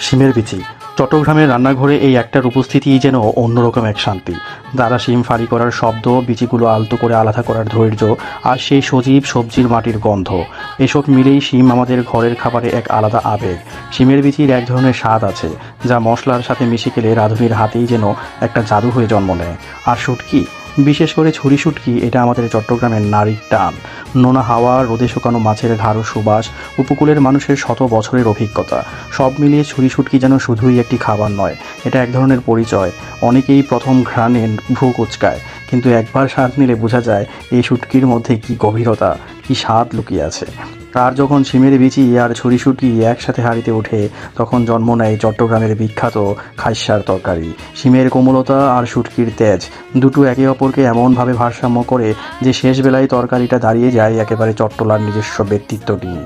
শিমের বিচি। চট্টগ্রামের রান্নাঘরে এই একটার উপস্থিতি যেন অন্যরকম এক শান্তি। দাদা শিম ফাড়ি করার শব্দ, বিচিগুলো আলতো করে আলাদা করার ধৈর্য আর সেই সজীব সবজির মাটির গন্ধ। এসব মিলেই শিম আমাদের ঘরের খাবারে এক আলাদা আবেগ। শিমের বিচির এক ধরনের স্বাদ আছে, যা মশলার সাথে মিশে গেলে রাঁধুনির হাতেই যেন একটা জাদু হয়ে জন্ম নেয়। আর শুটকি বিশেষ করে ছুরি শুটকি এটা আমাদের চট্টগ্রামের নারীর টান। নোনা হাওয়া, রোদে শুকানো মাছের ঘাড়ো সুবাস, উপকূলের মানুষের শত বছরের অভিজ্ঞতা। সব মিলিয়ে ছুরি সুটকি যেন শুধুই একটি খাবার নয়, এটা এক ধরনের পরিচয়। অনেকেই প্রথম ঘ্রাণে ভ্রু কুচকায়, কিন্তু একবার স্বাদ নিলে বোঝা যায়, এই শুটকির মধ্যে কি গভীরতা, কি স্বাদ লুকিয়ে আছে। আর যখন সিমের বিচি আর ছুরিশুটি একসাথে হাঁড়িতে ওঠে, তখন জন্ম নেয় চট্টগ্রামের বিখ্যাত খাইসার তরকারি। সিমের কোমলতা আর সুটকির তেজ দুটো একে অপরকে এমনভাবে ভারসাম্য করে যে শেষ বেলায় তরকারিটা দাঁড়িয়ে যায় একেবারে চট্টলার নিজস্ব ব্যক্তিত্ব নিয়ে।